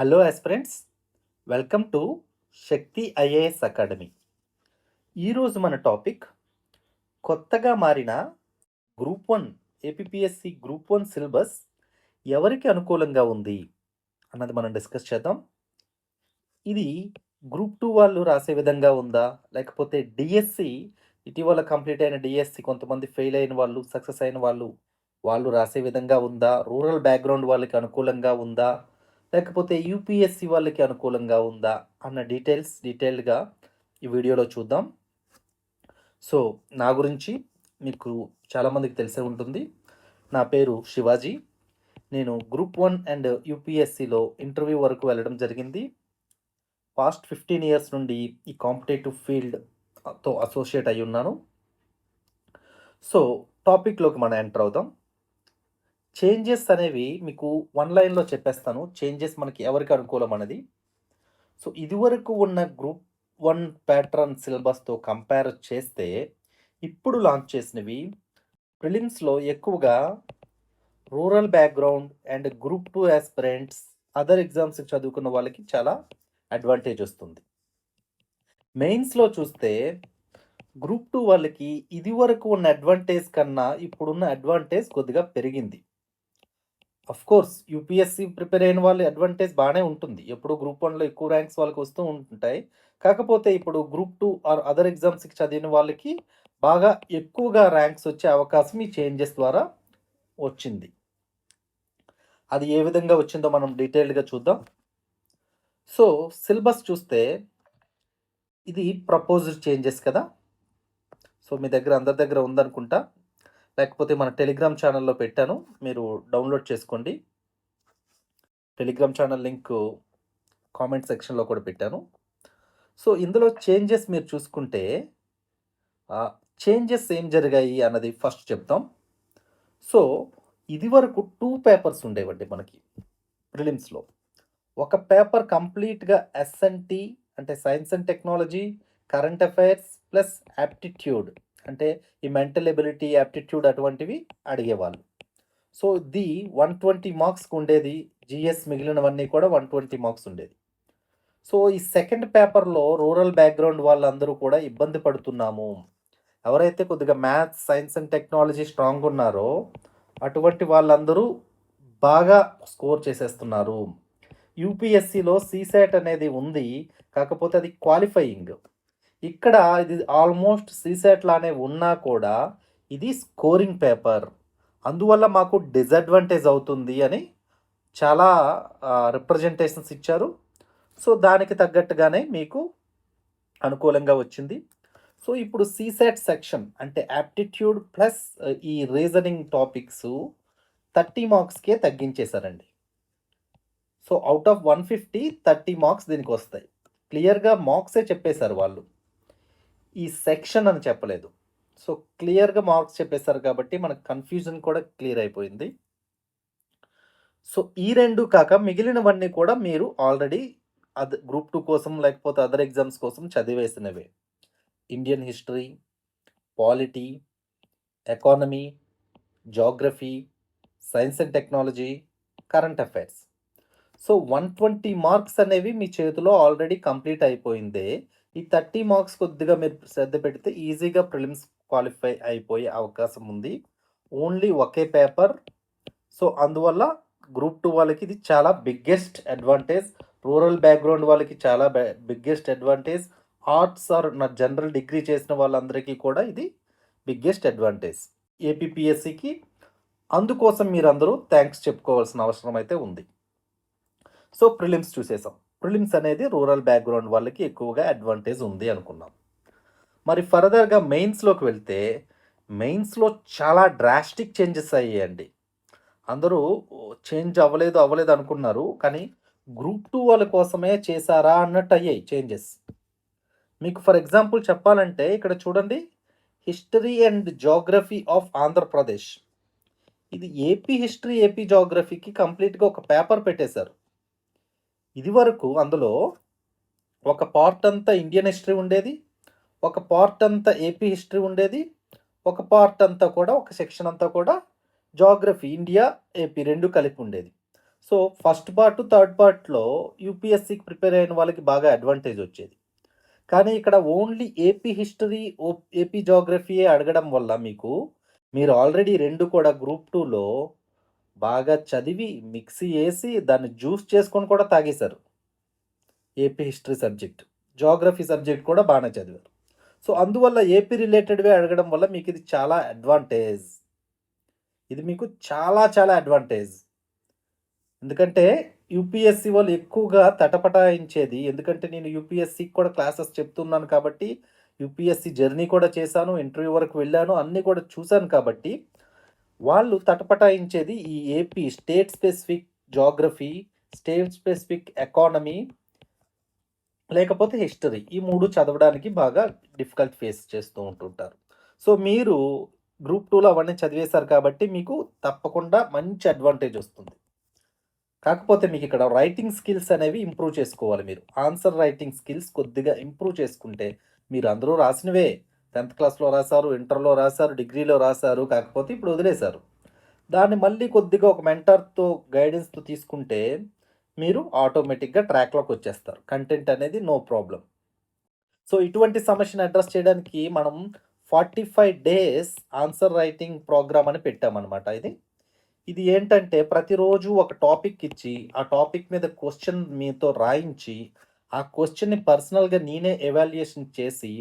Hello aspirants welcome to Shakti IAS academy ఈరోజు మన topic కొత్తగా మారిన group one APSC group one syllabus ఎవరికి అనుకూలంగా ఉంది అన్నది మనం డిస్కస్ చేద్దాం. ఇది గ్రూప్ టూ వాళ్ళు రాసే విధంగా ఉందా? లేకపోతే డిఎస్సి ఇటీవల కంప్లీట్ అయిన డిఎస్సి కొంతమంది ఫెయిల్ అయిన వాళ్ళు సక్సెస్ అయిన వాళ్ళు వాళ్ళు రాసే విధంగా ఉందా? రూరల్ బ్యాక్గ్రౌండ్ వాళ్ళకి అనుకూలంగా ఉందా? లేకపోతే యూపీఎస్సి వాళ్ళకి అనుకూలంగా ఉందా అన్న డీటెయిల్స్ డీటెయిల్డ్గా ఈ వీడియోలో చూద్దాం. సో నా గురించి మీకు చాలామందికి తెలిసే ఉంటుంది. నా పేరు శివాజీ. నేను గ్రూప్ వన్ అండ్ యూపీఎస్సిలో ఇంటర్వ్యూ వరకు వెళ్ళడం జరిగింది. పాస్ట్ ఫిఫ్టీన్ ఇయర్స్ నుండి ఈ కాంపిటేటివ్ ఫీల్డ్తో అసోసియేట్ అయి ఉన్నాను సో టాపిక్లోకి మనం ఎంటర్ అవుదాం. చేంజెస్ అనేవి మీకు వన్ లైన్లో చెప్పేస్తాను. చేంజెస్ మనకి ఎవరికి అనుకూలం అనేది? సో ఇదివరకు ఉన్న గ్రూప్ వన్ ప్యాటర్న్ సిలబస్తో కంపేర్ చేస్తే ఇప్పుడు లాంచ్ చేసినవి ప్రిలిమ్స్లో ఎక్కువగా rural background and group two aspirants other exams చదువుకున్న వాళ్ళకి చాలా అడ్వాంటేజ్ వస్తుంది. మెయిన్స్లో చూస్తే గ్రూప్ టూ వాళ్ళకి ఇది వరకు ఉన్న అడ్వాంటేజ్ కన్నా ఇప్పుడున్న అడ్వాంటేజ్ కొద్దిగా పెరిగింది. అఫ్ కోర్స్ యూపీఎస్సీ ప్రిపేర్ అయిన వాళ్ళు అడ్వాంటేజ్ బాగానే ఉంటుంది. ఎప్పుడు గ్రూప్ వన్లో ఎక్కువ ర్యాంక్స్ వాళ్ళకి వస్తూ ఉంటుంటాయి. కాకపోతే ఇప్పుడు గ్రూప్ టూ ఆర్ అదర్ ఎగ్జామ్స్కి చదివిన వాళ్ళకి బాగా ఎక్కువగా ర్యాంక్స్ వచ్చే అవకాశం ఈ చేంజెస్ ద్వారా వచ్చింది. అది ఏ విధంగా వచ్చిందో మనం డీటెయిల్డ్గా చూద్దాం. సో సిలబస్ చూస్తే ఇది ప్రపోజ్డ్ చేంజెస్ కదా. సో మీ దగ్గర అందరి దగ్గర ఉందనుకుంటా. లేకపోతే మన టెలిగ్రామ్ ఛానల్లో పెట్టాను. మీరు డౌన్లోడ్ చేసుకోండి. టెలిగ్రామ్ ఛానల్ లింక్ కామెంట్ సెక్షన్లో కూడా పెట్టాను. సో ఇందులో చేంజెస్ మీరు చూసుకుంటే చేంజెస్ ఏం జరిగాయి అన్నది ఫస్ట్ చెప్తాం. సో ఇది వరకు టూ పేపర్స్ ఉండేవండి మనకి ప్రిలిమ్స్లో ఒక పేపర్ కంప్లీట్గా ఎస్ఎన్టీ అంటే science and technology current affairs plus aptitude అంటే ఈ మెంటల్ ఎబిలిటీ యాప్టిట్యూడ్ అటువంటివి అడిగేవాళ్ళు. సో ది వన్ ట్వంటీ మార్క్స్కి ఉండేది జిఎస్ మిగిలినవన్నీ కూడా వన్ ట్వంటీ మార్క్స్ ఉండేది. సో ఈ సెకండ్ పేపర్లో రూరల్ బ్యాక్గ్రౌండ్ వాళ్ళందరూ కూడా ఇబ్బంది పడుతున్నాము. ఎవరైతే కొద్దిగా maths science and technology strong ఉన్నారో అటువంటి వాళ్ళందరూ బాగా స్కోర్ చేసేస్తున్నారు. యూపీఎస్సిలో సీసెట్ అనేది ఉంది కాకపోతే అది క్వాలిఫైయింగ్. ఇక్కడ ఇది ఆల్మోస్ట్ సీసెట్ లానే ఉన్నా కూడా ఇది స్కోరింగ్ పేపర్ అందువల్ల మాకు డిసడ్వాంటేజ్ అవుతుంది అని చాలా రిప్రజెంటేషన్స్ ఇచ్చారు. సో దానికి తగ్గట్టుగానే మీకు అనుకూలంగా వచ్చింది. సో ఇప్పుడు సీసెట్ సెక్షన్ అంటే యాప్టిట్యూడ్ ప్లస్ ఈ రీజనింగ్ టాపిక్స్ థర్టీ మార్క్స్కే తగ్గించేశారండి. So out of one fifty thirty marks దీనికి వస్తాయి క్లియర్గా మార్క్సే చెప్పేశారు వాళ్ళు. ఈ సెక్షన్ అని చెప్పలేదు. సో క్లియర్గా మార్క్స్ చెప్పేశారు కాబట్టి మనకు కన్ఫ్యూజన్ కూడా క్లియర్ అయిపోయింది. సో ఈ రెండు కాక మిగిలినవన్నీ కూడా మీరు ఆల్రెడీ అద గ్రూప్ టూ కోసం లేకపోతే అదర్ ఎగ్జామ్స్ కోసం చదివేసినవే. Indian history polity economy geography science and technology current affairs. So one twenty marks అనేవి మీ చేతిలో ఆల్రెడీ కంప్లీట్ అయిపోయిందే. ఈ థర్టీ మార్క్స్ కొద్దిగా మీరు శ్రద్ధ పెడితే ఈజీగా ప్రిలిమ్స్ క్వాలిఫై అయిపోయే అవకాశం ఉంది. ఓన్లీ ఒకే పేపర్. సో అందువల్ల గ్రూప్ టూ వాళ్ళకి ఇది చాలా బిగ్గెస్ట్ అడ్వాంటేజ్. రూరల్ బ్యాక్గ్రౌండ్ వాళ్ళకి చాలా బిగ్గెస్ట్ అడ్వాంటేజ్. ఆర్ట్స్ ఆర్ నా జనరల్ డిగ్రీ చేసిన వాళ్ళందరికీ కూడా ఇది బిగ్గెస్ట్ అడ్వాంటేజ్. ఏపీపీఎస్సికి. అందుకోసం మీరందరూ థ్యాంక్స్ చెప్పుకోవాల్సిన అవసరం అయితే ఉంది. సో ప్రిలిమ్స్ చూసేసాం ప్రిలిమ్స్ అనేది రూరల్ బ్యాక్గ్రౌండ్ వాళ్ళకి ఎక్కువగా అడ్వాంటేజ్ ఉంది అనుకున్నాం. మరి ఫర్దర్గా మెయిన్స్లోకి వెళ్తే మెయిన్స్లో చాలా డ్రాస్టిక్ చేంజెస్ అయ్యాయండి. అందరూ చేంజ్ అవ్వలేదు అవ్వలేదు అనుకున్నారు కానీ గ్రూప్ టూ వాళ్ళ కోసమే చేశారా అన్నట్టు అయ్యాయి చేంజెస్ మీకు ఫర్ ఎగ్జాంపుల్ చెప్పాలంటే ఇక్కడ చూడండి history and geography of Andhra Pradesh ఇది ఏపీ హిస్టరీ ఏపీ జోగ్రఫీకి కంప్లీట్గా ఒక పేపర్ పెట్టేశారు. ఇది వరకు అందులో ఒక పార్ట్ అంతా ఇండియన్ హిస్టరీ ఉండేది ఒక పార్ట్ అంతా ఏపీ హిస్టరీ ఉండేది ఒక పార్ట్ అంతా కూడా ఒక సెక్షన్ అంతా కూడా జాగ్రఫీ ఇండియా ఏపీ రెండు కలిపి ఉండేది సో ఫస్ట్ పార్ట్ థర్డ్ పార్ట్‌లో యూపీఎస్‌సికి ప్రిపేర్ అయిన వాళ్ళకి బాగా అడ్వాంటేజ్ వచ్చేది. కానీ ఇక్కడ only AP history, of AP జాగ్రఫీయే అడగడం వల్ల మీకు మీరు ఆల్రెడీ రెండు కూడా గ్రూప్ టూలో బాగా చదివి మిక్సీ వేసి దాన్ని జ్యూస్ చేసుకొని కూడా తాగేశారు. AP history subject. Geography subject కూడా బాగానే చదివారు. సో, అందువల్ల ఏపీ రిలేటెడ్‌వే అడగడం వల్ల మీకు ఇది చాలా అడ్వాంటేజ్. ఇది మీకు చాలా చాలా అడ్వాంటేజ్. ఎందుకంటే యూపీఎస్‌సి వాళ్ళు ఎక్కువగా తటపటాయించేది ఎందుకంటే నేను యూపీఎస్‌సికి కూడా క్లాసెస్ చెప్తున్నాను కాబట్టి, యూపీఎస్‌సి జర్నీ కూడా చేశాను. ఇంటర్వ్యూ వరకు వెళ్ళాను. అన్నీ కూడా చూశాను కాబట్టి, వాళ్ళు తటపటాయించేది ఈ AP state specific geography state specific economy లేకపోతే హిస్టరీ. ఈ మూడు చదవడానికి బాగా డిఫికల్ట్ ఫేస్ చేస్తూ ఉంటుంటారు. సో, మీరు గ్రూప్ టూలో అవన్నీ చదివేశారు కాబట్టి మీకు తప్పకుండా మంచి అడ్వాంటేజ్ వస్తుంది. కాకపోతే మీకు ఇక్కడ రైటింగ్ స్కిల్స్ అనేవి ఇంప్రూవ్ చేసుకోవాలి మీరు. ఆన్సర్ రైటింగ్ స్కిల్స్ కొద్దిగా ఇంప్రూవ్ చేసుకుంటే మీరు అందరూ రాసినవే 10థ్ క్లాస్‌లో రాశారు ఇంటర్‌లో రాశారు డిగ్రీలో రాశారు కాకపోతే ఇప్పుడు వదిలేసారు. దాన్ని మళ్ళీ కొద్దిగా ఒక మెంటర్‌తో గైడెన్స్‌తో తీసుకుంటే మీరు ఆటోమేటిక్‌గా ట్రాక్‌లోకి వచ్చేస్తారు. కంటెంట్ అనేది నో ప్రాబ్లం సో, ఇటువంటి సమస్యను అడ్రస్ చేయడానికి మనం 45 డేస్ ఆన్సర్ రైటింగ్ ప్రోగ్రామ్ అని పెట్టామనమాట ఇది. ఇది ఏంటంటే ప్రతిరోజు ఒక టాపిక్ ఇచ్చి, ఆ టాపిక్ మీద క్వశ్చన్ మీతో రాయించి, ఆ క్వశ్చన్ని పర్సనల్‌గా నేనే ఎవాల్యుయేషన్ చేసి,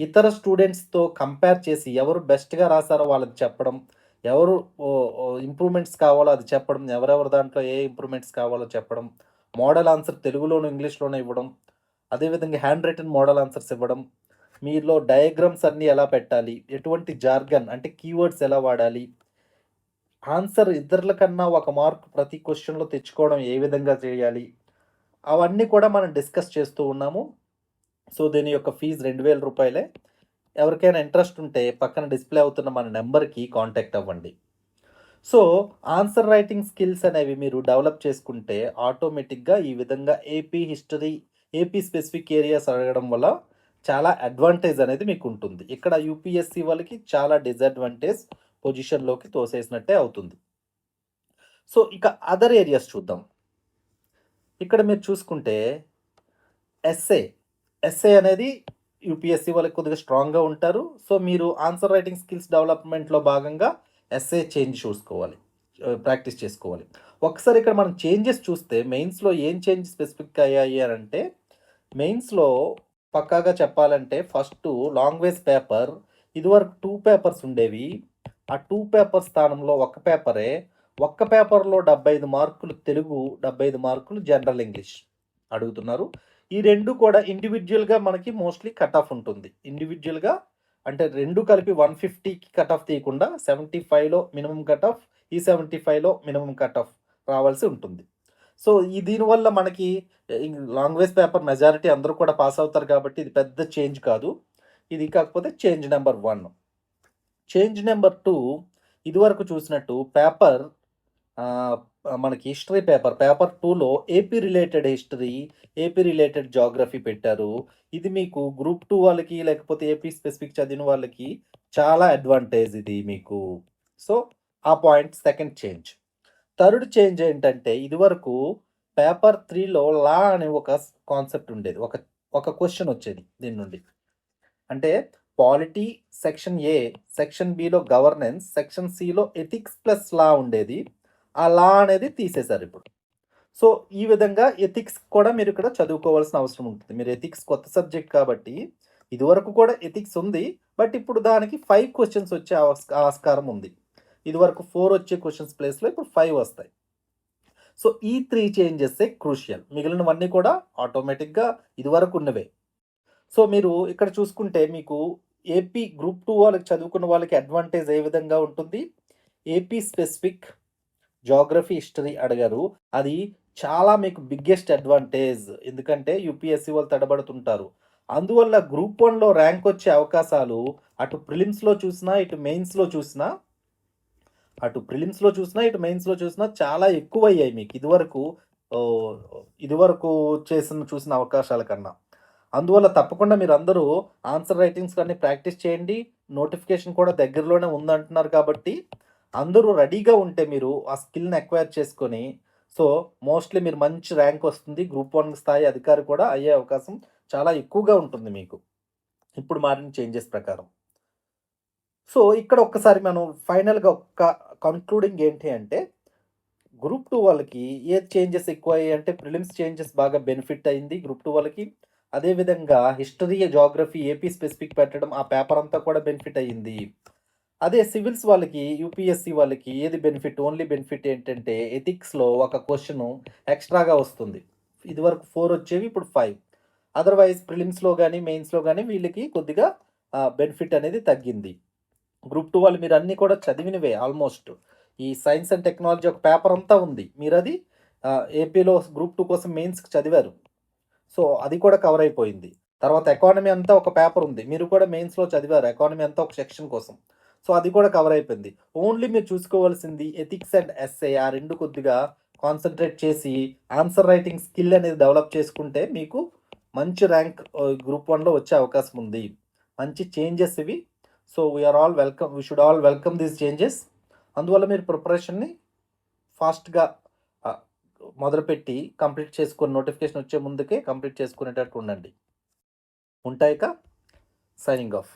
ఇతర స్టూడెంట్స్‌తో కంపేర్ చేసి ఎవరు బెస్ట్‌గా రాసారో వాళ్ళది చెప్పడం, ఎవరు ఇంప్రూవ్‌మెంట్స్ కావాలో అది చెప్పడం, ఎవరెవరి దాంట్లో ఏ ఇంప్రూవ్‌మెంట్స్ కావాలో చెప్పడం, మోడల్ ఆన్సర్ తెలుగులోను, ఇంగ్లీష్లోనూ ఇవ్వడం, అదేవిధంగా హ్యాండ్ రైటన్ మోడల్ ఆన్సర్స్ ఇవ్వడం, మీలో డయాగ్రామ్స్ అన్నీ ఎలా పెట్టాలి, ఎటువంటి జార్గన్ అంటే కీవర్డ్స్ ఎలా వాడాలి, ఆన్సర్ ఇతరుల కన్నా ఒక మార్క్ ప్రతి క్వశ్చన్లో తెచ్చుకోవడం ఏ విధంగా చేయాలి, అవన్నీ కూడా మనం డిస్కస్ చేస్తూ ఉన్నాము. సో, దీని యొక్క ఫీజు రెండు వేల రూపాయలే ఎవరికైనా ఇంట్రెస్ట్ ఉంటే పక్కన డిస్‌ప్లే అవుతున్న మన నెంబర్కి కాంటాక్ట్ అవ్వండి. సో, ఆన్సర్ రైటింగ్ స్కిల్స్ అనేవి మీరు డెవలప్ చేసుకుంటే ఆటోమేటిక్‌గా ఈ విధంగా AP history, AP specific areas అడగడం వల్ల చాలా అడ్వాంటేజ్ అనేది మీకు ఉంటుంది ఇక్కడ యూపీఎస్‌సి వాళ్ళకి చాలా డిసడ్వాంటేజ్ పొజిషన్‌లోకి తోసేసినట్టే అవుతుంది. సో, ఇక అదర్ ఏరియాస్ చూద్దాం. ఇక్కడ మీరు చూసుకుంటే ఎస్ఏ ఎస్ఏ అనేది యూపీఎస్సీ వాళ్ళకి కొద్దిగా స్ట్రాంగ్‌గా ఉంటారు. సో, మీరు ఆన్సర్ రైటింగ్ స్కిల్స్ డెవలప్‌మెంట్‌లో భాగంగా ఎస్ఏ చేంజ్ చూసుకోవాలి. Uh, ప్రాక్టీస్ చేసుకోవాలి. ఒకసారి ఇక్కడ మనం చేంజెస్ చూస్తే మెయిన్స్‌లో ఏం చేంజ్ స్పెసిఫిక్‌గా అయ్యాయి అంటే మెయిన్స్‌లో పక్కాగా చెప్పాలంటే ఫస్ట్ లాంగ్వేజ్ పేపర్ ఇదివరకు టూ పేపర్స్ ఉండేవి. ఆ టూ పేపర్ స్థానంలో ఒక పేపరే. ఒక్క పేపర్‌లో 75 మార్కులు తెలుగు, 75 మార్కులు జనరల్ ఇంగ్లీష్ అడుగుతున్నారు. ఈ రెండు కూడా ఇండివిజువల్గా మనకి మోస్ట్‌లీ కట్ ఆఫ్ ఉంటుంది. ఇండివిజువల్గా అంటే రెండు కలిపి 150కి కట్ ఆఫ్ తీయకుండా 75లో మినిమమ్ కట్ ఆఫ్, ఈ 75లో మినిమమ్ కట్ ఆఫ్ రావాల్సి ఉంటుంది. సో, ఈ దీనివల్ల మనకి లాంగ్వేజ్ పేపర్ మెజారిటీ అందరూ కూడా పాస్ అవుతారు కాబట్టి ఇది పెద్ద చేంజ్ కాదు. ఇది కాకపోతే change number one change number two ఇదివరకు చూసినట్టు పేపర్ మనకి హిస్టరీ పేపర్, పేపర్ టూలో AP related history, AP related geography పెట్టారు. ఇది మీకు గ్రూప్ టూ వాళ్ళకి లేకపోతే ఏపీ స్పెసిఫిక్ చదివిన వాళ్ళకి చాలా అడ్వాంటేజ్ ఇది మీకు. సో, ఆ point second change. Third change ఏంటంటే ఇదివరకు పేపర్ త్రీలో లా అనే ఒక కాన్సెప్ట్ ఉండేది. ఒక ఒక క్వశ్చన్ వచ్చేది దీని నుండి. అంటే పాలిటీ సెక్షన్ ఏ, సెక్షన్ బిలో గవర్నెన్స్, సెక్షన్ సిలో ఎథిక్స్ ప్లస్ లా ఉండేది. ఆ లా అనేది తీసేశారు ఇప్పుడు. సో, ఈ విధంగా ఎథిక్స్ కూడా మీరు ఇక్కడ చదువుకోవాల్సిన అవసరం ఉంటుంది. మీరు ఎథిక్స్ కొత్త సబ్జెక్ట్ కాబట్టి ఇదివరకు కూడా ఎథిక్స్ ఉంది. బట్ ఇప్పుడు దానికి ఫైవ్ క్వశ్చన్స్ వచ్చే ఆస్కారం ఉంది. ఇదివరకు ఫోర్ వచ్చే క్వశ్చన్స్ ప్లేస్‌లో ఇప్పుడు ఫైవ్ వస్తాయి. సో, ఈ 3 చేంజెసే క్రూషియల్. మిగిలినవన్నీ కూడా ఆటోమేటిక్‌గా ఇదివరకు ఉన్నవే. సో, మీరు ఇక్కడ చూసుకుంటే మీకు ఏపీ గ్రూప్ టూ వాళ్ళకి చదువుకున్న వాళ్ళకి అడ్వాంటేజ్ ఏ విధంగా ఉంటుంది? ఏపీ స్పెసిఫిక్ జోగ్రఫీ హిస్టరీ అడగరు అది చాలా మీకు బిగ్గెస్ట్ అడ్వాంటేజ్. ఎందుకంటే యూపీఎస్సీ వాళ్ళు తడబడుతుంటారు. అందువల్ల గ్రూప్ వన్లో ర్యాంక్ వచ్చే అవకాశాలు అటు ప్రిలిమ్స్‌లో చూసినా, ఇటు మెయిన్స్‌లో చూసినా అటు ప్రిలిమ్స్‌లో చూసినా, ఇటు మెయిన్స్‌లో చూసినా చాలా ఎక్కువ అయ్యాయి మీకు. ఇదివరకు ఇదివరకు చేసిన చూసిన అవకాశాల కన్నా. అందువల్ల తప్పకుండా మీరు అందరూ ఆన్సర్ రైటింగ్స్ కానీ ప్రాక్టీస్ చేయండి. నోటిఫికేషన్ కూడా దగ్గరలోనే ఉందంటున్నారు కాబట్టి అందరూ రెడీగా ఉంటే మీరు ఆ స్కిల్‌ని అక్వైర్ చేసుకొని సో మోస్ట్లీ మీరు మంచి ర్యాంక్ వస్తుంది. గ్రూప్ వన్ స్థాయి అధికారి కూడా అయ్యే అవకాశం చాలా ఎక్కువగా ఉంటుంది మీకు. ఇప్పుడు మారిన చేంజెస్ ప్రకారం. సో ఇక్కడ ఒక్కసారి మనం ఫైనల్గా ఒక్క కన్క్లూడింగ్ ఏంటి అంటే గ్రూప్ టూ వాళ్ళకి ఏ చేంజెస్ ఎక్కువ అయ్యాయి అంటే ప్రిలిమ్స్ చేంజెస్ బాగా బెనిఫిట్ అయింది గ్రూప్ టూ వాళ్ళకి. అదేవిధంగా హిస్టరీ జాగ్రఫీ ఏపీ స్పెసిఫిక్ పెట్టడం ఆ పేపర్ అంతా కూడా బెనిఫిట్ అయ్యింది. అదే సివిల్స్ వాళ్ళకి యూపీఎస్సి వాళ్ళకి ఏది బెనిఫిట్ ఓన్లీ బెనిఫిట్ ఏంటంటే ఎథిక్స్లో ఒక క్వశ్చన్ ఎక్స్ట్రాగా వస్తుంది. ఇదివరకు ఫోర్ వచ్చేవి ఇప్పుడు ఫైవ్. అదర్వైజ్ ప్రిలిమ్స్లో కానీ మెయిన్స్లో కానీ వీళ్ళకి కొద్దిగా బెనిఫిట్ అనేది తగ్గింది. గ్రూప్ టూ వాళ్ళు మీరు అన్నీ కూడా చదివినవే ఆల్మోస్ట్. ఈ సైన్స్ అండ్ టెక్నాలజీ ఒక పేపర్ అంతా ఉంది. మీరు అది ఏపీలో గ్రూప్ టూ కోసం మెయిన్స్కి చదివారు. సో అది కూడా కవర్ అయిపోయింది. తర్వాత ఎకానమీ అంతా ఒక పేపర్ ఉంది. మీరు కూడా మెయిన్స్లో చదివారు ఎకానమీ అంతా ఒక సెక్షన్ కోసం. సో అది కూడా కవర్ అయిపోయింది. ఓన్లీ మీరు చూసుకోవాల్సింది ఎథిక్స్ అండ్ ఎస్ఏ ఆ రెండు కొద్దిగా కాన్సన్ట్రేట్ చేసి ఆన్సర్ రైటింగ్ స్కిల్ అనేది డెవలప్ చేసుకుంటే మీకు మంచి ర్యాంక్ గ్రూప్ వన్లో వచ్చే అవకాశం ఉంది. మంచి చేంజెస్ ఇవి. So we are all welcome we should all welcome these changes అందువల్ల మీరు ప్రిపరేషన్ని ఫాస్ట్గా మొదలుపెట్టి కంప్లీట్ చేసుకుని నోటిఫికేషన్ వచ్చే ముందుకే కంప్లీట్ చేసుకునేటట్టు ఉండండి. ఉంటాయిక సైనింగ్ ఆఫ్